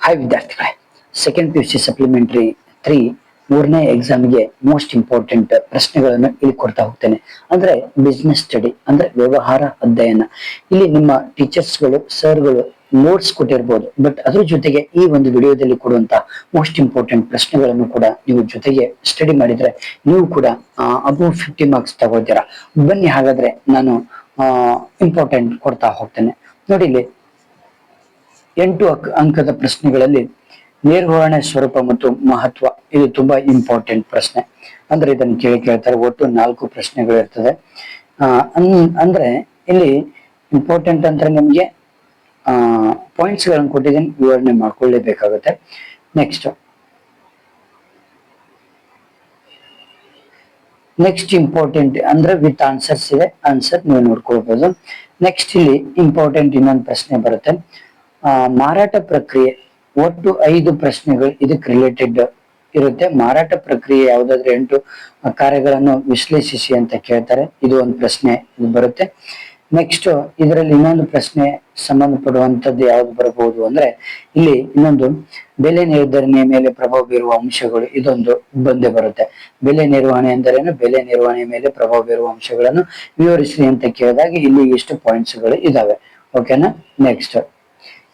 Hi ವಿದ್ಯಾರ್ಥಿಗಳೇ second P U C supplementary three ಮೂರನೇ ಎಕ್ಸಾಮ್ಗೆ ಮೋಸ್ಟ್ ಇಂಪಾರ್ಟೆಂಟ್ ಪ್ರಶ್ನೆಗಳನ್ನು ಇಲ್ಲಿ ಕೊಡ್ತಾ ಹೋಗ್ತೇನೆ. ಅಂದ್ರೆ ಬಿಸ್ನೆಸ್ ಸ್ಟಡಿ ಅಂದ್ರೆ ವ್ಯವಹಾರ ಅಧ್ಯಯನ. ಇಲ್ಲಿ ನಿಮ್ಮ ಟೀಚರ್ಸ್ಗಳು ಸರ್ಗಳು ನೋಟ್ಸ್ ಕೊಟ್ಟಿರ್ಬೋದು. ಬಟ್ ಅದ್ರ ಜೊತೆಗೆ ಈ ಒಂದು ವಿಡಿಯೋದಲ್ಲಿ ಕೊಡುವಂತ ಮೋಸ್ಟ್ ಇಂಪಾರ್ಟೆಂಟ್ ಪ್ರಶ್ನೆಗಳನ್ನು ಕೂಡ ನೀವು ಜೊತೆಗೆ ಸ್ಟಡಿ ಮಾಡಿದ್ರೆ ನೀವು ಕೂಡ ಅಬೌವ್ ಫಿಫ್ಟಿ ಮಾರ್ಕ್ಸ್ ತಗೋತೀರಾ ಬನ್ನಿ ಹಾಗಾದ್ರೆ ನಾನು ಇಂಪಾರ್ಟೆಂಟ್ ಕೊಡ್ತಾ ಹೋಗ್ತೇನೆ. ನೋಡಿ ಇಲ್ಲಿ ಎಂಟು ಅಕ್- ಅಂಕದ ಪ್ರಶ್ನೆಗಳಲ್ಲಿ ನಿರ್ವಹಣೆ ಸ್ವರೂಪ ಮತ್ತು ಮಹತ್ವ, ಇದು ತುಂಬಾ ಇಂಪಾರ್ಟೆಂಟ್ ಪ್ರಶ್ನೆ. ಅಂದ್ರೆ ಇದನ್ನು ಕೇಳಿ ಕೇಳ್ತಾರೆ, ಒಟ್ಟು ನಾಲ್ಕು ಪ್ರಶ್ನೆಗಳು ಇರ್ತದೆ. ಅಂದ್ರೆ ಇಲ್ಲಿ ಇಂಪಾರ್ಟೆಂಟ್ ಅಂದ್ರೆ ನಿಮ್ಗೆ, ಆ ಪಾಯಿಂಟ್ಸ್ಗಳನ್ನು ಕೊಟ್ಟಿದ್ದೀನಿ, ವಿವರಣೆ ಮಾಡ್ಕೊಳ್ಳೇಬೇಕಾಗುತ್ತೆ. ನೆಕ್ಸ್ಟ್ ನೆಕ್ಸ್ಟ್ ಇಂಪಾರ್ಟೆಂಟ್ ಅಂದ್ರೆ ವಿತ್ ಆನ್ಸರ್ಸ್ ಇದೆ ಆನ್ಸರ್ ನೀವು ನೋಡ್ಕೊಳ್ಬಹುದು ನೆಕ್ಸ್ಟ್ ಇಲ್ಲಿ ಇಂಪಾರ್ಟೆಂಟ್ ಇನ್ನೊಂದು ಪ್ರಶ್ನೆ ಬರುತ್ತೆ. ಮಾರಾಟ ಪ್ರಕ್ರಿಯೆ ಒಟ್ಟು ಐದು ಪ್ರಶ್ನೆಗಳು ಇದಕ್ಕೆ ರಿಲೇಟೆಡ್ ಇರುತ್ತೆ. ಮಾರಾಟ ಪ್ರಕ್ರಿಯೆ ಯಾವುದಾದ್ರೂ ಎಂಟು ಕಾರ್ಯಗಳನ್ನು ವಿಶ್ಲೇಷಿಸಿ ಅಂತ ಕೇಳ್ತಾರೆ. ಇದು ಒಂದು ಪ್ರಶ್ನೆ, ಇದು ಬರುತ್ತೆ. ನೆಕ್ಸ್ಟ್ ಇದರಲ್ಲಿ ಇನ್ನೊಂದು ಪ್ರಶ್ನೆ ಸಂಬಂಧಪಡುವಂತದ್ದು ಯಾವ್ದು ಬರಬಹುದು ಅಂದ್ರೆ, ಇಲ್ಲಿ ಇನ್ನೊಂದು ಬೆಲೆ ನಿರ್ಧರಣೆಯ ಮೇಲೆ ಪ್ರಭಾವ ಬೀರುವ ಅಂಶಗಳು, ಇದೊಂದು ಬಂದೇ ಬರುತ್ತೆ. ಬೆಲೆ ನಿರ್ವಹಣೆ ಎಂದರೇನು? ಬೆಲೆ ನಿರ್ವಹಣೆಯ ಮೇಲೆ ಪ್ರಭಾವ ಬೀರುವ ಅಂಶಗಳನ್ನು ವಿವರಿಸಿ ಅಂತ ಕೇಳಿದಾಗ ಇಲ್ಲಿ ಇಷ್ಟು ಪಾಯಿಂಟ್ಸ್ಗಳು ಇದಾವೆ. ಓಕೆನಾ ನೆಕ್ಸ್ಟ್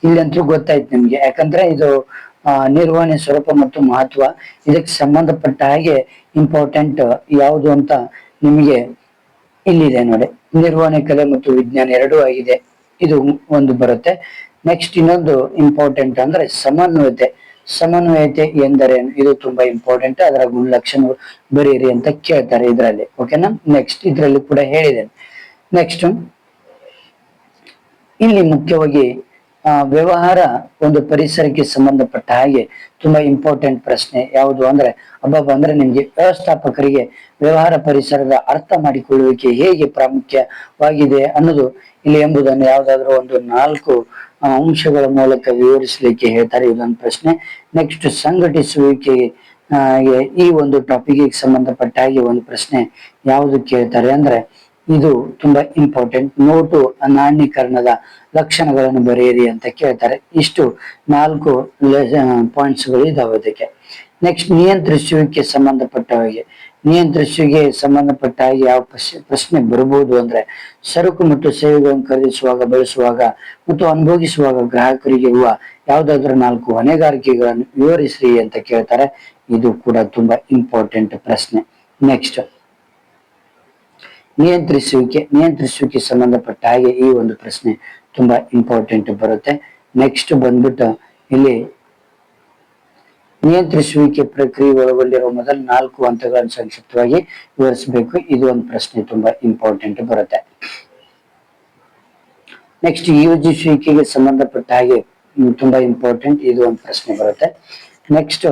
ಇಲ್ಲಂತೂ ಗೊತ್ತಾಯ್ತು ನಿಮ್ಗೆ. ಯಾಕಂದ್ರೆ ಇದು ನಿರ್ವಹಣೆ ಸ್ವರೂಪ ಮತ್ತು ಮಹತ್ವ ಇದಕ್ಕೆ ಸಂಬಂಧಪಟ್ಟ ಹಾಗೆ ಇಂಪಾರ್ಟೆಂಟ್ ಯಾವುದು ಅಂತ ನಿಮಗೆ ಇಲ್ಲಿದೆ ನೋಡಿ. ನಿರ್ವಹಣೆ, ಕಲೆ ಮತ್ತು ವಿಜ್ಞಾನ ಎರಡೂ ಆಗಿದೆ. ಇದು ಒಂದು ಬರುತ್ತೆ. ನೆಕ್ಸ್ಟ್ ಇನ್ನೊಂದು ಇಂಪಾರ್ಟೆಂಟ್ ಅಂದ್ರೆ ಸಮನ್ವಯತೆ. ಸಮನ್ವಯತೆ ಎಂದರೇನು ಇದು ತುಂಬಾ ಇಂಪಾರ್ಟೆಂಟ್ ಅದರ ಗುಣಲಕ್ಷಣಗಳು ಬರೀರಿ ಅಂತ ಕೇಳ್ತಾರೆ ಇದರಲ್ಲಿ. ಓಕೆನಾ ನೆಕ್ಸ್ಟ್ ಇದರಲ್ಲಿ ಕೂಡ ಹೇಳಿದ್ದೇನೆ. ನೆಕ್ಸ್ಟ್ ಇಲ್ಲಿ ಮುಖ್ಯವಾಗಿ ವ್ಯವಹಾರ ಒಂದು ಪರಿಸರಕ್ಕೆ ಸಂಬಂಧಪಟ್ಟ ಹಾಗೆ ತುಂಬಾ ಇಂಪಾರ್ಟೆಂಟ್ ಪ್ರಶ್ನೆ. ಯಾವುದು ಅಂದ್ರೆ, ಅಬ್ಬಬ್ಬ, ಅಂದ್ರೆ ನಿಮ್ಗೆ ವ್ಯವಸ್ಥಾಪಕರಿಗೆ ವ್ಯವಹಾರ ಪರಿಸರದ ಅರ್ಥ ಮಾಡಿಕೊಳ್ಳುವಿಕೆ ಹೇಗೆ ಪ್ರಾಮುಖ್ಯವಾಗಿದೆ ಅನ್ನೋದು ಇಲ್ಲಿ ಎಂಬುದನ್ನು ಯಾವ್ದಾದ್ರು ಒಂದು ನಾಲ್ಕು ಅಂಶಗಳ ಮೂಲಕ ವಿವರಿಸಲಿಕ್ಕೆ ಹೇಳ್ತಾರೆ. ಇದೊಂದು ಪ್ರಶ್ನೆ. ನೆಕ್ಸ್ಟ್ ಸಂಘಟಿಸುವಿಕೆ ಈ- ಒಂದು ಟಾಪಿಕ್ ಸಂಬಂಧಪಟ್ಟ ಹಾಗೆ ಒಂದು ಪ್ರಶ್ನೆ ಯಾವುದು ಕೇಳ್ತಾರೆ ಅಂದ್ರೆ ಇದು ತುಂಬಾ ಇಂಪಾರ್ಟೆಂಟ್ ನೋಟು ನಾಣ್ಯೀಕರಣದ ಲಕ್ಷಣಗಳನ್ನು ಬರೆಯಿರಿ ಅಂತ ಕೇಳ್ತಾರೆ. ಇಷ್ಟು ನಾಲ್ಕು ಪಾಯಿಂಟ್ಸ್ಗಳು ಇದಾವೆ ಅದಕ್ಕೆ. ನೆಕ್ಸ್ಟ್ ನಿಯಂತ್ರಿಸುವಿಕೆ ಸಂಬಂಧಪಟ್ಟ ಹಾಗೆ. ನಿಯಂತ್ರಿಸುವಿಕೆ ಸಂಬಂಧಪಟ್ಟ ಹಾಗೆ ಯಾವ ಪ್ರಶ್ನೆ ಪ್ರಶ್ನೆ ಬರಬಹುದು ಅಂದ್ರೆ ಸರಕು ಮತ್ತು ಸೇವೆಗಳನ್ನು ಖರೀದಿಸುವಾಗ, ಬಳಸುವಾಗ ಮತ್ತು ಅನುಭವಿಸುವಾಗ ಗ್ರಾಹಕರಿಗೆ ಇರುವ ಯಾವುದಾದ್ರೂ ನಾಲ್ಕು ಹೊಣೆಗಾರಿಕೆಗಳನ್ನು ವಿವರಿಸ್ರಿ ಅಂತ ಕೇಳ್ತಾರೆ. ಇದು ಕೂಡ ತುಂಬಾ ಇಂಪಾರ್ಟೆಂಟ್ ಪ್ರಶ್ನೆ. ನೆಕ್ಸ್ಟ್ ನಿಯಂತ್ರಿಸುವಿಕೆ ನಿಯಂತ್ರಿಸುವಿಕೆ ಸಂಬಂಧಪಟ್ಟ ಹಾಗೆ ಈ ಒಂದು ಪ್ರಶ್ನೆ ತುಂಬಾ ಇಂಪಾರ್ಟೆಂಟ್ ಬರುತ್ತೆ. ನೆಕ್ಸ್ಟ್ ಬಂದ್ಬಿಟ್ಟು ಇಲ್ಲಿ ನಿಯಂತ್ರಿಸುವಿಕೆ ಪ್ರಕ್ರಿಯೆ ಒಳಗೊಂಡಿರುವ ಮೊದಲ ನಾಲ್ಕು ಹಂತಗಳನ್ನು ಸಂಕ್ಷಿಪ್ತವಾಗಿ ವಿವರಿಸಬೇಕು. ಇದು ಒಂದು ಪ್ರಶ್ನೆ ತುಂಬಾ ಇಂಪಾರ್ಟೆಂಟ್ ಬರುತ್ತೆ. ನೆಕ್ಸ್ಟ್ ಯೋಜಿಸುವಿಕೆಗೆ ಸಂಬಂಧಪಟ್ಟ ಹಾಗೆ ತುಂಬಾ ಇಂಪಾರ್ಟೆಂಟ್ ಇದು ಒಂದು ಪ್ರಶ್ನೆ ಬರುತ್ತೆ. ನೆಕ್ಸ್ಟ್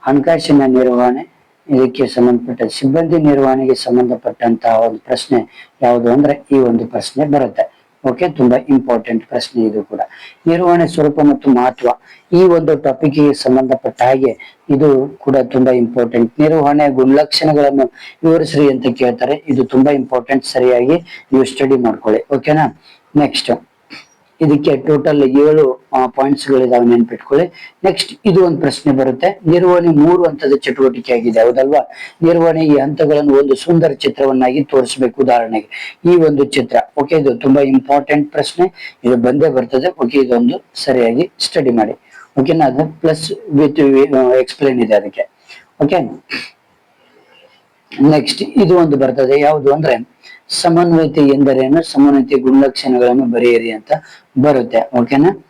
ಹಣಕಾಸಿನ ನಿರ್ವಹಣೆ ಇದಕ್ಕೆ ಸಂಬಂಧಪಟ್ಟ, ಸಿಬ್ಬಂದಿ ನಿರ್ವಹಣೆಗೆ ಸಂಬಂಧಪಟ್ಟಂತಹ ಒಂದು ಪ್ರಶ್ನೆ ಯಾವುದು ಅಂದ್ರೆ ಈ ಒಂದು ಪ್ರಶ್ನೆ ಬರುತ್ತೆ. ಓಕೆ ತುಂಬಾ ಇಂಪಾರ್ಟೆಂಟ್ ಪ್ರಶ್ನೆ ಇದು ಕೂಡ. ನಿರ್ವಹಣೆ ಸ್ವರೂಪ ಮತ್ತು ಮಹತ್ವ ಈ ಒಂದು ಟಾಪಿಕ್ಗೆ ಸಂಬಂಧಪಟ್ಟ ಹಾಗೆ ಇದು ಕೂಡ ತುಂಬಾ ಇಂಪಾರ್ಟೆಂಟ್ ನಿರ್ವಹಣೆ ಗುಣಲಕ್ಷಣಗಳನ್ನು ವಿವರಿಸ್ರಿ ಅಂತ ಕೇಳ್ತಾರೆ. ಇದು ತುಂಬಾ ಇಂಪಾರ್ಟೆಂಟ್ ಸರಿಯಾಗಿ ನೀವು ಸ್ಟಡಿ ಮಾಡ್ಕೊಳ್ಳಿ. ಓಕೆನಾ ನೆಕ್ಸ್ಟ್ ಇದಕ್ಕೆ ಟೋಟಲ್ ಏಳು ಪಾಯಿಂಟ್ಸ್ ಗಳಿದಾವೆ ನೆನ್ಪಿಟ್ಕೊಳ್ಳಿ. ನೆಕ್ಸ್ಟ್ ಇದು ಒಂದು ಪ್ರಶ್ನೆ ಬರುತ್ತೆ. ನಿರ್ವಹಣೆ ಮೂರು ಹಂತದ ಚಟುವಟಿಕೆ ಆಗಿದೆ, ಹೌದಲ್ವಾ? ನಿರ್ವಹಣೆ ಈ ಹಂತಗಳನ್ನು ಒಂದು ಸುಂದರ ಚಿತ್ರವನ್ನಾಗಿ ತೋರಿಸಬೇಕು ಉದಾಹರಣೆಗೆ. ಈ ಒಂದು ಚಿತ್ರ ಓಕೆ ಇದು ತುಂಬಾ ಇಂಪಾರ್ಟೆಂಟ್ ಪ್ರಶ್ನೆ. ಇದು ಬಂದೇ ಬರ್ತದೆ ಓಕೆ ಇದೊಂದು ಸರಿಯಾಗಿ ಸ್ಟಡಿ ಮಾಡಿ. ಓಕೆನಾ ಅದು ಪ್ಲಸ್ ವಿತ್ ಎಕ್ಸ್ಪ್ಲೇನ್ ಇದೆ ಅದಕ್ಕೆ. ಓಕೆ ನೆಕ್ಸ್ಟ್ ಇದು ಒಂದು ಬರ್ತದೆ, ಯಾವುದು ಅಂದ್ರೆ ಸಮನ್ವಯತೆ ಎಂದರೇನು? ಸಮನ್ವಯತೆ ಗುಣಲಕ್ಷಣಗಳನ್ನು ಬರೆಯಿರಿ ಅಂತ ಬರುತ್ತೆ. ಓಕೆನಾ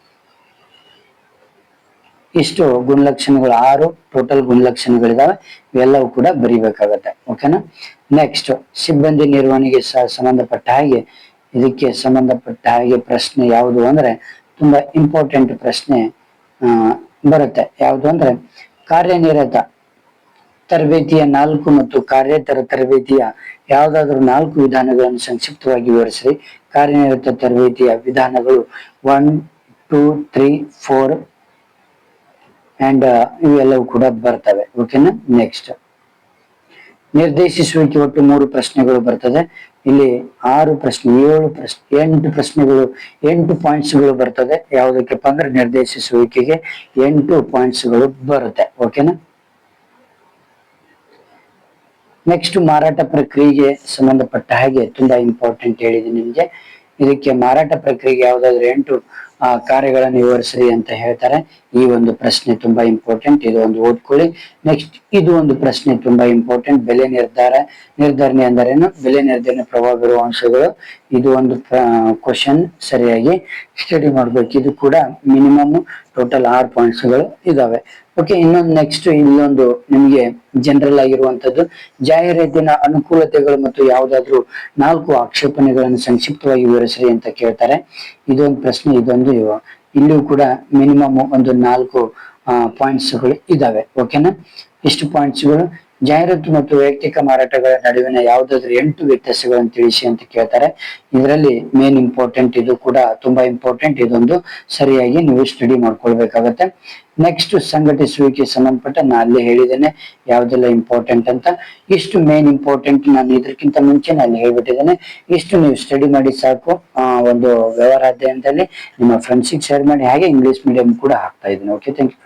ಇಷ್ಟು ಗುಣಲಕ್ಷಣಗಳು? ಆರು ಟೋಟಲ್ ಗುಣಲಕ್ಷಣಗಳಿದಾವೆ. ಇವೆಲ್ಲವೂ ಕೂಡ ಬರಿಬೇಕಾಗತ್ತೆ. ಓಕೆನಾ ನೆಕ್ಸ್ಟ್ ಸಿಬ್ಬಂದಿ ನಿರ್ವಹಣೆಗೆ ಸಂಬಂಧಪಟ್ಟ ಹಾಗೆ, ಇದಕ್ಕೆ ಸಂಬಂಧಪಟ್ಟ ಹಾಗೆ ಪ್ರಶ್ನೆ ಯಾವುದು ಅಂದ್ರೆ, ತುಂಬಾ ಇಂಪಾರ್ಟೆಂಟ್ ಪ್ರಶ್ನೆ ಬರುತ್ತೆ. ಯಾವುದು ಅಂದ್ರೆ, ಕಾರ್ಯನಿರತ ತರಬೇತಿಯ ನಾಲ್ಕು ಮತ್ತು ಕಾರ್ಯೇತರ ತರಬೇತಿಯ ಯಾವುದಾದ್ರೂ ನಾಲ್ಕು ವಿಧಾನಗಳನ್ನು ಸಂಕ್ಷಿಪ್ತವಾಗಿ ವಿವರಿಸಿ ಕಾರ್ಯನಿರತ ತರಬೇತಿಯ ವಿಧಾನಗಳು one two three four and ಇವೆಲ್ಲವೂ ಕೂಡ ಬರ್ತವೆ. ಓಕೆನಾ ನೆಕ್ಸ್ಟ್ ನಿರ್ದೇಶಿಸುವಿಕೆ ಒಟ್ಟು ಮೂರು ಪ್ರಶ್ನೆಗಳು ಬರ್ತದೆ. ಇಲ್ಲಿ ಆರು ಪ್ರಶ್ನೆ, ಏಳು ಪ್ರಶ್ನೆ, ಎಂಟು ಪ್ರಶ್ನೆಗಳು, ಎಂಟು ಪಾಯಿಂಟ್ಸ್ಗಳು ಬರ್ತದೆ. ಯಾವುದಕ್ಕೆಪ್ಪ ಅಂದ್ರೆ ನಿರ್ದೇಶಿಸುವಿಕೆಗೆ ಎಂಟು ಪಾಯಿಂಟ್ಸ್ಗಳು ಬರುತ್ತೆ. ಓಕೆನಾ ನೆಕ್ಸ್ಟ್ ಮಾರಾಟ ಪ್ರಕ್ರಿಯೆಗೆ ಸಂಬಂಧಪಟ್ಟ ಹಾಗೆ ತುಂಬಾ ಇಂಪಾರ್ಟೆಂಟ್ ಹೇಳಿದೆ ನಿಮ್ಗೆ. ಇದಕ್ಕೆ ಮಾರಾಟ ಪ್ರಕ್ರಿಯೆಗೆ ಯಾವ್ದಾದ್ರು ಎಂಟು ಆ, ಕಾರ್ಯಗಳನ್ನು ವಿವರಿಸ್ರಿ ಅಂತ ಹೇಳ್ತಾರೆ. ಈ ಒಂದು ಪ್ರಶ್ನೆ ತುಂಬಾ ಇಂಪಾರ್ಟೆಂಟ್ ಇದು ಒಂದು ಓದ್ಕೊಳ್ಳಿ. ನೆಕ್ಸ್ಟ್ ಇದು ಒಂದು ಪ್ರಶ್ನೆ ತುಂಬಾ ಇಂಪಾರ್ಟೆಂಟ್ ಬೆಲೆ ನಿರ್ಧಾರ. ನಿರ್ಧರಣೆ ಅಂದರೇನು? ಬೆಲೆ ನಿರ್ಧರಣೆ ಪ್ರಭಾವ ಬೀರುವ ಅಂಶಗಳು. ಇದು ಒಂದು ಕ್ವಶನ್ ಸರಿಯಾಗಿ ಸ್ಟಡಿ ಮಾಡ್ಬೇಕು. ಇದು ಕೂಡ ಮಿನಿಮಮ್ ಟೋಟಲ್ ಆರು ಪಾಯಿಂಟ್ಸ್ಗಳು ಇದಾವೆ. ಓಕೆ ಇನ್ನೊಂದು ನೆಕ್ಸ್ಟ್ ಇಲ್ಲೊಂದು ನಿಮಗೆ ಜನರಲ್ ಆಗಿರುವಂತದ್ದು ಜಾಹೀರಾತಿನ ಅನುಕೂಲತೆಗಳು ಮತ್ತು ಯಾವುದಾದ್ರೂ ನಾಲ್ಕು ಆಕ್ಷೇಪಣೆಗಳನ್ನು ಸಂಕ್ಷಿಪ್ತವಾಗಿ ವಿವರಿಸ್ರಿ ಅಂತ ಕೇಳ್ತಾರೆ. ಇದೊಂದು ಪ್ರಶ್ನೆ, ಇದೊಂದು ಇಲ್ಲೂ ಕೂಡ ಮಿನಿಮಮ್ ಒಂದು ನಾಲ್ಕು ಪಾಯಿಂಟ್ಸ್ಗಳು ಇದಾವೆ. ಓಕೆನಾ ಇಷ್ಟು ಪಾಯಿಂಟ್ಸ್ಗಳು? ಜಾಹೀರಾತು ಮತ್ತು ವೈಯಕ್ತಿಕ ಮಾರಾಟಗಳ ನಡುವಿನ ಯಾವುದಾದ್ರೂ ಎಂಟು ವ್ಯತ್ಯಾಸಗಳನ್ನು ತಿಳಿಸಿ ಅಂತ ಕೇಳ್ತಾರೆ. ಇದರಲ್ಲಿ ಮೇನ್ ಇಂಪಾರ್ಟೆಂಟ್ ಇದು ಕೂಡ ತುಂಬಾ ಇಂಪಾರ್ಟೆಂಟ್ ಇದೊಂದು ಸರಿಯಾಗಿ ನೀವು ಸ್ಟಡಿ ಮಾಡ್ಕೊಳ್ಬೇಕಾಗತ್ತೆ. ನೆಕ್ಸ್ಟ್ ಸಂಘಟಿಸುವಿಕೆ ಸಂಬಂಧಪಟ್ಟ ನಾನು ಅಲ್ಲಿ ಹೇಳಿದ್ದೇನೆ ಯಾವ್ದೆಲ್ಲ ಇಂಪಾರ್ಟೆಂಟ್ ಅಂತ. ಇಷ್ಟು ಮೇನ್ ಇಂಪಾರ್ಟೆಂಟ್ ನಾನು ಇದಕ್ಕಿಂತ ಮುಂಚೆ ನಾನು ಹೇಳ್ಬಿಟ್ಟಿದ್ದೇನೆ. ಇಷ್ಟು ನೀವು ಸ್ಟಡಿ ಮಾಡಿ ಸಾಕು. ಒಂದು ವ್ಯವಹಾರ ಅಧ್ಯಯನದಲ್ಲಿ ನಿಮ್ಮ ಫ್ರೆಂಡ್ಸಿಗೆ ಶೇರ್ ಮಾಡಿ. ಹಾಗೆ ಇಂಗ್ಲಿಷ್ ಮೀಡಿಯಂ ಕೂಡ ಹಾಕ್ತಾ ಇದ್ದೀನಿ. Okay thank you